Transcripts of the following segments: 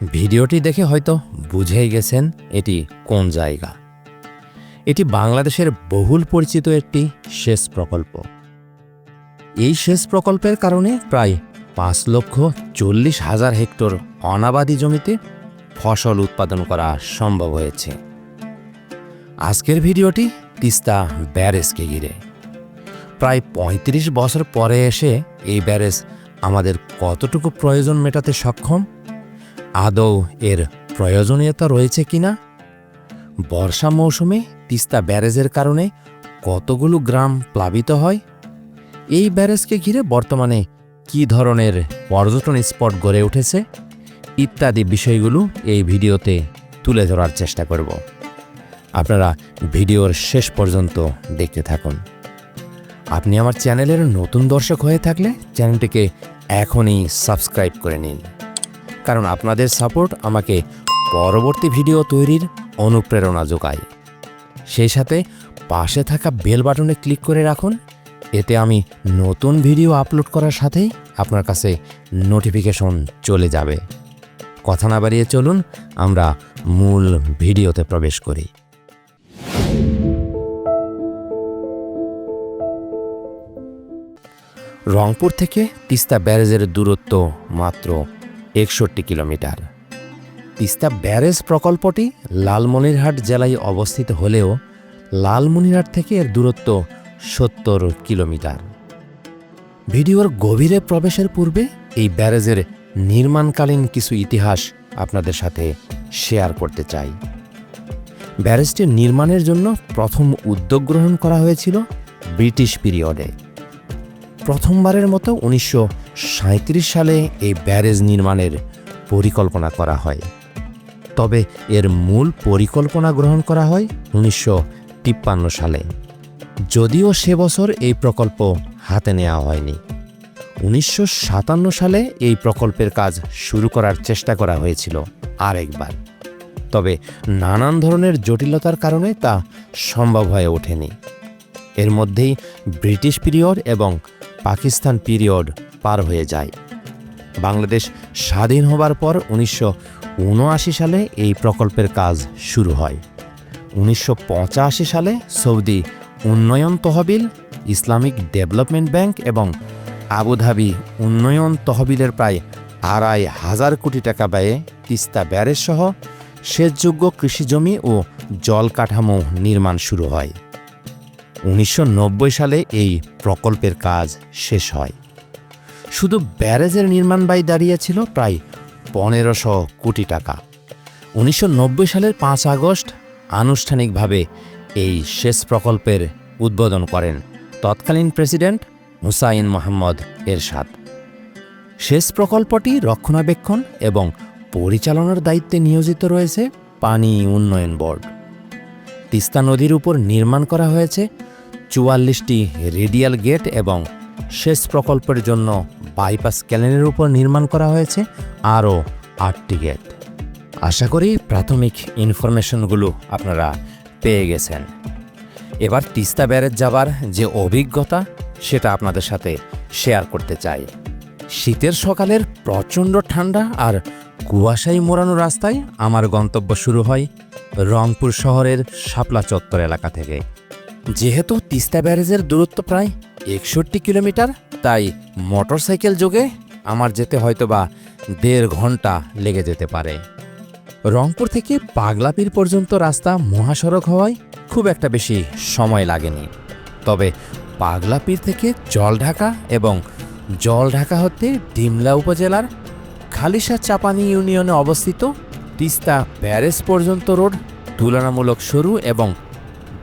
ভিডিওটি দেখে হয়তো বুঝেই গেছেন এটি কোন জায়গা। এটি বাংলাদেশের বহুল পরিচিত একটি সেচ প্রকল্প। এই সেচ প্রকল্পের কারণে প্রায় পাঁচ লক্ষ চল্লিশ হাজার হেক্টর অনাবাদী জমিতে ফসল উৎপাদন করা সম্ভব হয়েছে। আজকের ভিডিওটি তিস্তা ব্যারেজকে ঘিরে। প্রায় ৩৫ বছর পরে এসে এই ব্যারেজ আমাদের কতটুকু প্রয়োজন মেটাতে সক্ষম আদৌ এর প্রয়োজনীয়তা রয়েছে কিনা বর্ষা মৌসুমে তিস্তা ব্যারেজের কারণে কতগুলো গ্রাম প্লাবিত হয়? এই ব্যারেজকে ঘিরে বর্তমানে কী ধরনের পর্যটন স্পট গড়ে উঠেছে? ইত্যাদি বিষয়গুলো এই ভিডিওতে তুলে ধরার চেষ্টা করব। আপনারা ভিডিওর শেষ পর্যন্ত দেখতে থাকুন। আপনি আমার চ্যানেলের নতুন দর্শক হয়ে থাকলে চ্যানেলটিকে এখনই সাবস্ক্রাইব করে নিন। কারণ আপনাদের সাপোর্ট আমাকে পরবর্তী ভিডিও তৈরির অনুপ্রেরণা যোগায়। সেই সাথে পাশে থাকা বেল বাটনে ক্লিক করে রাখুন। এতে আমি নতুন ভিডিও আপলোড করার সাথেই আপনার কাছে নোটিফিকেশন চলে যাবে। কথা না বাড়িয়ে চলুন, আমরা মূল ভিডিওতে প্রবেশ করি। রংপুর থেকে তিস্তা ব্যারেজের দূরত্ব মাত্র একষট্টি কিলোমিটার। তিস্তা ব্যারেজ প্রকল্পটি লালমনিরহাট জেলায় অবস্থিত হলেও লালমনিরহাট থেকে এর দূরত্ব সত্তর কিলোমিটার। ভিডিওর গভীরে প্রবেশের পূর্বে এই ব্যারেজের নির্মাণকালীন কিছু ইতিহাস আপনাদের সাথে শেয়ার করতে চাই। ব্যারেজটি নির্মাণের জন্য প্রথম উদ্যোগ গ্রহণ করা হয়েছিল ব্রিটিশ পিরিয়ডে। প্রথমবারের মতো উনিশশো সালে এই ব্যারেজ নির্মাণের পরিকল্পনা করা হয়। তবে এর মূল পরিকল্পনা গ্রহণ করা হয় উনিশশো তিপ্পান্ন সালে। যদিও সে বছর এই প্রকল্প হাতে নেওয়া হয়নি। উনিশশো সাতান্ন সালে এই প্রকল্পের কাজ শুরু করার চেষ্টা করা হয়েছিল আরেকবার। তবে নানান ধরনের জটিলতার কারণে তা সম্ভব হয়ে ওঠেনি। এর মধ্যেই ব্রিটিশ পিরিয়ড এবং পাকিস্তান পিরিয়ড পার হয়ে যায়। বাংলাদেশ স্বাধীন হবার পর উনিশশো উনআশি সালে এই প্রকল্পের কাজ শুরু হয়। উনিশশো পঁচাশি সালে সৌদি উন্নয়ন তহবিল, ইসলামিক ডেভেলপমেন্ট ব্যাংক এবং আবুধাবি উন্নয়ন তহবিলের প্রায় আড়াই হাজার কোটি টাকা ব্যয়ে তিস্তা ব্যারেজ সহ সেচযোগ্য কৃষিজমি ও জল কাঠামো নির্মাণ শুরু হয়। উনিশশো নব্বই সালে এই প্রকল্পের কাজ শেষ হয়। শুধু ব্যারেজের নির্মাণ ব্যয় দাঁড়িয়েছিল প্রায় পনেরোশো কোটি টাকা। উনিশশো নব্বই সালের পাঁচ আগস্ট আনুষ্ঠানিকভাবে এই সেচ প্রকল্পের উদ্বোধন করেন তৎকালীন প্রেসিডেন্ট হুসাইন মোহাম্মদ এরশাদ। সেচ প্রকল্পটি রক্ষণাবেক্ষণ এবং পরিচালনার দায়িত্বে নিয়োজিত রয়েছে পানি উন্নয়ন বোর্ড। তিস্তা নদীর উপর নির্মাণ করা হয়েছে চুয়াল্লিশটি রেডিয়াল গেট এবং সেচ প্রকল্পের জন্য বাইপাস ক্যানেলের উপর নির্মাণ করা হয়েছে আরও আটটি গেট। আশা করি প্রাথমিক ইনফরমেশনগুলো আপনারা পেয়ে গেছেন। এবার তিস্তা ব্যারেজ যাবার যে অভিজ্ঞতা, সেটা আপনাদের সাথে শেয়ার করতে চাই। শীতের সকালের প্রচণ্ড ঠান্ডা আর কুয়াশায় মোড়ানো রাস্তায় আমার গন্তব্য শুরু হয় রংপুর শহরের শাপলা চত্বর এলাকা থেকে। যেহেতু তিস্তা ব্যারেজের দূরত্ব প্রায় একষট্টি কিলোমিটার, তাই মোটরসাইকেল যোগে আমার যেতে হয়তো বা দেড় ঘণ্টা লেগে যেতে পারে। রংপুর থেকে পাগলাপীর পর্যন্ত রাস্তা মহাসড়ক হওয়ায় খুব একটা বেশি সময় লাগেনি। তবে পাগলাপির থেকে জলঢাকা এবং জলঢাকা হতে ডিমলা উপজেলার খালিশা চাপানি ইউনিয়নে অবস্থিত তিস্তা ব্যারেজ পর্যন্ত রোড তুলনামূলক সরু এবং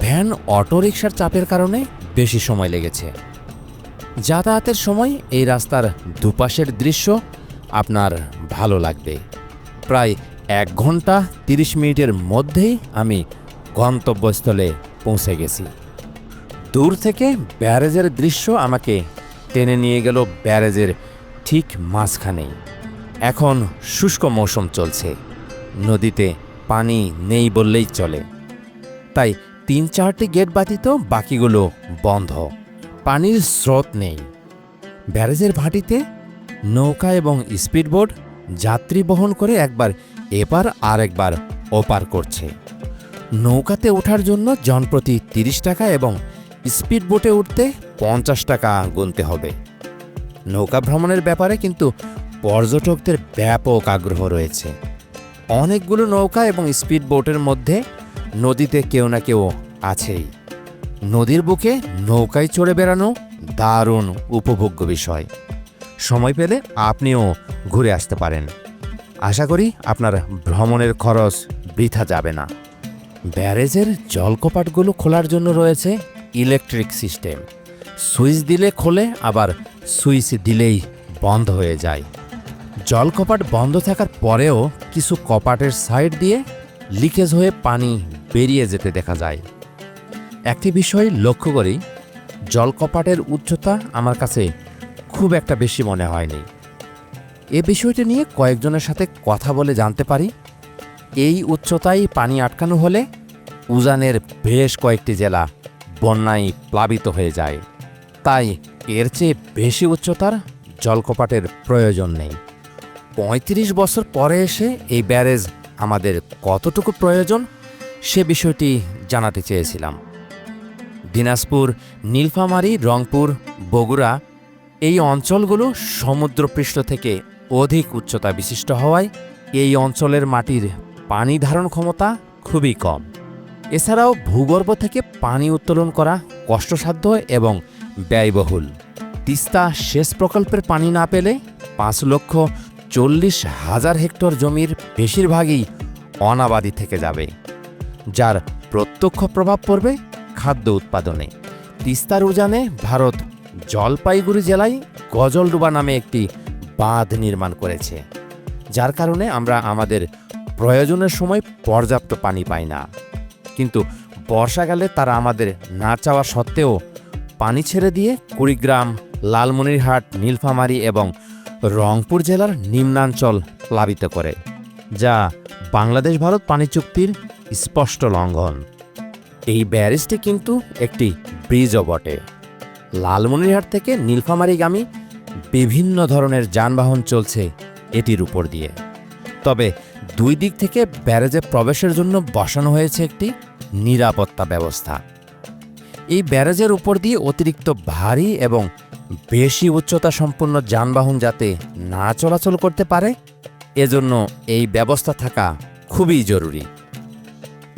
ভ্যান অটোরিকশার চাপের কারণে বেশি সময় লেগেছে। যাতায়াতের সময় এই রাস্তার দুপাশের দৃশ্য আপনার ভালো লাগবে। প্রায় এক ঘণ্টা তিরিশ মিনিটের মধ্যেই আমি গন্তব্যস্থলে পৌঁছে গেছি। দূর থেকে ব্যারেজের দৃশ্য আমাকে টেনে নিয়ে গেল ব্যারেজের ঠিক মাঝখানেই এখন শুষ্ক মৌসুম চলছে। নদীতে পানি নেই বললেই চলে। তাই তিন চারটি গেট ব্যতীত বাকিগুলো বন্ধ। পানির স্রোত নেই। ব্যারেজের ভাটিতে নৌকা এবং স্পিডবোট যাত্রী বহন করে একবার এপার আর একবার ওপার করছে। নৌকাতে ওঠার জন্য জনপ্রতি তিরিশ টাকা এবং স্পিড বোটে উঠতে পঞ্চাশ টাকা গুনতে হবে। নৌকা ভ্রমণের ব্যাপারে কিন্তু পর্যটকদের ব্যাপক আগ্রহ রয়েছে। অনেকগুলো নৌকা এবং স্পিড বোটের মধ্যে নদীতে কেউ না কেউ আছেই। নদীর বুকে নৌকায় চড়ে বেড়ানো দারুণ উপভোগ্য বিষয়। সময় পেলে আপনিও ঘুরে আসতে পারেন। আশা করি আপনার ভ্রমণের খরচ বৃথা যাবে না। ব্যারেজের জলকপাটগুলো খোলার জন্য রয়েছে ইলেকট্রিক সিস্টেম। সুইচ দিলে খোলে, আবার সুইচ দিলেই বন্ধ হয়ে যায়। জলকপাট বন্ধ থাকার পরেও কিছু কপাটের সাইড দিয়ে লিকেজ হয়ে পানি বেরিয়ে যেতে দেখা যায়। একটি বিষয় লক্ষ্য করি জলকপাটের উচ্চতা আমার কাছে খুব একটা বেশি মনে হয়নি। এ বিষয়টি নিয়ে কয়েকজনের সাথে কথা বলে জানতে পারি। এই উচ্চতায় পানি আটকানো হলে উজানের বেশ কয়েকটি জেলা বন্যায় প্লাবিত হয়ে যায়। তাই এর চেয়ে বেশি উচ্চতার জলকপাটের প্রয়োজন নেই। পঁয়ত্রিশ বছর পরে এসে এই ব্যারেজ আমাদের কতটুকু প্রয়োজন সে বিষয়টি জানাতে চেয়েছিলাম। দিনাজপুর, নীলফামারী, রংপুর, বগুড়া এই অঞ্চলগুলো সমুদ্রপৃষ্ঠ থেকে অধিক উচ্চতা বিশিষ্ট হওয়ায় এই অঞ্চলের মাটির পানি ধারণ ক্ষমতা খুবই কম। এছাড়াও ভূগর্ভ থেকে পানি উত্তোলন করা কষ্টসাধ্য এবং ব্যয়বহুল। তিস্তা সেচ প্রকল্পের পানি না পেলে পাঁচ লক্ষ চল্লিশ হাজার হেক্টর জমির বেশিরভাগই অনাবাদি থেকে যাবে, যার প্রত্যক্ষ প্রভাব পড়বে খাদ্য উৎপাদনে। তিস্তার উজানে ভারত জলপাইগুড়ি জেলায় গজলডুবা নামে একটি বাঁধ নির্মাণ করেছে, যার কারণে আমরা আমাদের প্রয়োজনের সময় পর্যাপ্ত পানি পাই না। কিন্তু বর্ষাকালে তারা আমাদের না চাওয়া সত্ত্বেও পানি ছেড়ে দিয়ে কুড়িগ্রাম, লালমনিরহাট, নীলফামারী এবং রংপুর জেলার নিম্নাঞ্চল প্লাবিত করে, যা বাংলাদেশ ভারত পানি চুক্তির স্পষ্ট লঙ্ঘন। এই ব্যারেজটি কিন্তু একটি ব্রিজও বটে। লালমনিরহাট থেকে নীলফামারীগামী বিভিন্ন ধরনের যানবাহন চলছে এটির উপর দিয়ে। তবে দুই দিক থেকে ব্যারেজে প্রবেশের জন্য বসানো হয়েছে একটি নিরাপত্তা ব্যবস্থা। এই ব্যারেজের উপর দিয়ে অতিরিক্ত ভারী এবং বেশি উচ্চতা সম্পন্ন যানবাহন যাতে না চলাচল করতে পারে, এজন্য এই ব্যবস্থা থাকা খুবই জরুরি।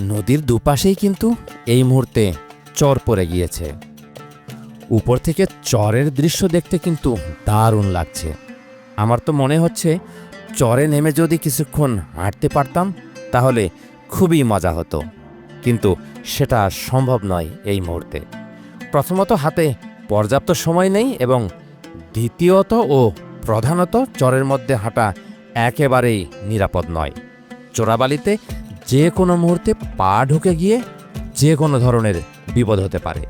নদীর দুপাশেই কিন্তু এই মুহূর্তে চর পড়ে গিয়েছে। উপর থেকে চরের দৃশ্য দেখতে কিন্তু দারুণ লাগছে। আমার তো মনে হচ্ছে চরে নেমে যদি কিছুক্ষণ হাঁটতে পারতাম, তাহলে খুবই মজা হতো। কিন্তু সেটা সম্ভব নয় এই মুহূর্তে। প্রথমত হাতে পর্যাপ্ত সময় নেই এবং দ্বিতীয়ত ও প্রধানত চরের মধ্যে হাঁটা একেবারেই নিরাপদ নয়। চোরাবালিতে যে কোনো মুহূর্তে পা ঢুকে গিয়ে যে কোনো ধরনের বিপদ হতে পারে।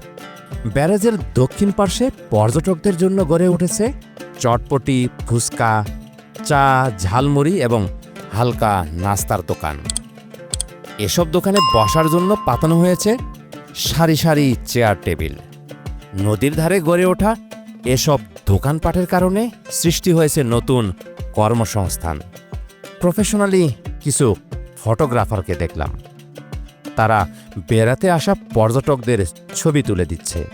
ব্যারেজের দক্ষিণ পার্শ্বে পর্যটকদের জন্য গড়ে উঠেছে চটপটি, ফুচকা, চা, ঝালমুড়ি এবং হালকা নাস্তার দোকান। এসব দোকানে বসার জন্য পাতানো হয়েছে সারি সারি চেয়ার টেবিল। নদীর ধারে গড়ে ওঠা এসব দোকানপাটের কারণে সৃষ্টি হয়েছে নতুন কর্মসংস্থান। প্রফেশনালি কিছু ফটোগ্রাফারকে দেখলাম। তারা বেড়াতে আসা পর্যটকদের ছবি তুলে দিচ্ছে।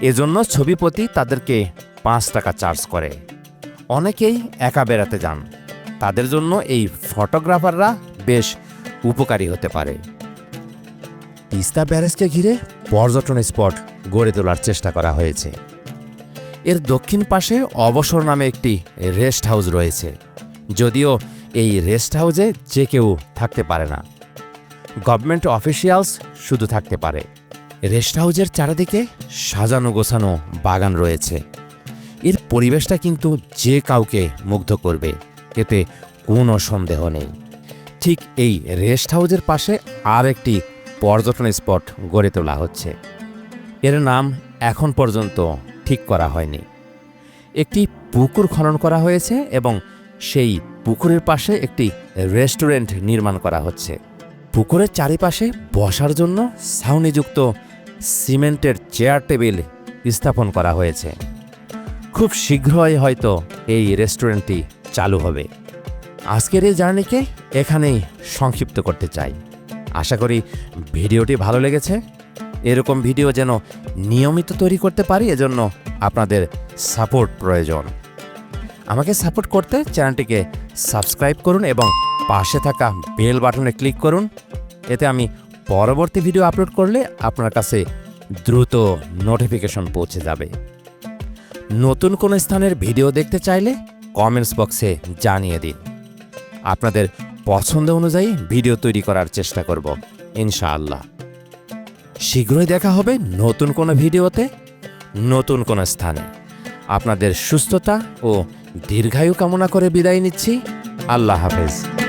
এজন্য ছবি প্রতি তাদেরকে পাঁচ টাকা চার্জ করে। অনেকেই একা বেড়াতে যান। তাদের জন্য এই ফটোগ্রাফাররা বেশ উপকারী হতে পারে। তিস্তা ব্যারেজকে ঘিরে পর্যটন স্পট গড়ে তোলার চেষ্টা করা হয়েছে। এর দক্ষিণ পাশে অবসর নামে একটি রেস্ট হাউস রয়েছে। যদিও এই রেস্ট হাউসে যে কেউ থাকতে পারে না। গভর্নমেন্ট অফিসিয়ালস শুধু থাকতে পারে। রেস্ট হাউসের চারিদিকে সাজানো গোছানো বাগান রয়েছে। এর পরিবেশটা কিন্তু যে কাউকে মুগ্ধ করবে, এতে কোনো সন্দেহ নেই। ঠিক এই রেস্ট হাউসের পাশে আর একটি পর্যটন স্পট গড়ে তোলা হচ্ছে। এর নাম এখন পর্যন্ত ঠিক করা হয়নি। একটি পুকুর খনন করা হয়েছে এবং সেই পুকুরের পাশে একটি রেস্টুরেন্ট নির্মাণ করা হচ্ছে। পুকুরের চারিপাশে বসার জন্য ছাউনিযুক্ত সিমেন্টের চেয়ার টেবিল স্থাপন করা হয়েছে। খুব শীঘ্রই হয়তো এই রেস্টুরেন্টটি চালু হবে। আজকের এই জার্নিকে এখানেই সংক্ষিপ্ত করতে চাই। আশা করি ভিডিওটি ভালো লেগেছে। এরকম ভিডিও যেন নিয়মিত তৈরি করতে পারি, এজন্য আপনাদের সাপোর্ট প্রয়োজন। আমাকে সাপোর্ট করতে চ্যানেলটিকে সাবস্ক্রাইব করুন এবং পাশে থাকা বেল বাটনে ক্লিক করুন। এতে আমি পরবর্তী ভিডিও আপলোড করলে আপনার কাছে দ্রুত নোটিফিকেশন পৌঁছে যাবে। নতুন কোনো স্থানের ভিডিও দেখতে চাইলে কমেন্টস বক্সে জানিয়ে দিন। আপনাদের পছন্দ অনুযায়ী ভিডিও তৈরি করার চেষ্টা করব, ইনশাআল্লাহ। শীঘ্রই দেখা হবে নতুন কোনো ভিডিওতে, নতুন কোনো স্থানে। আপনাদের সুস্থতা ও দীর্ঘায়ু কামনা করে বিদায় নিচ্ছি। আল্লাহ হাফেজ।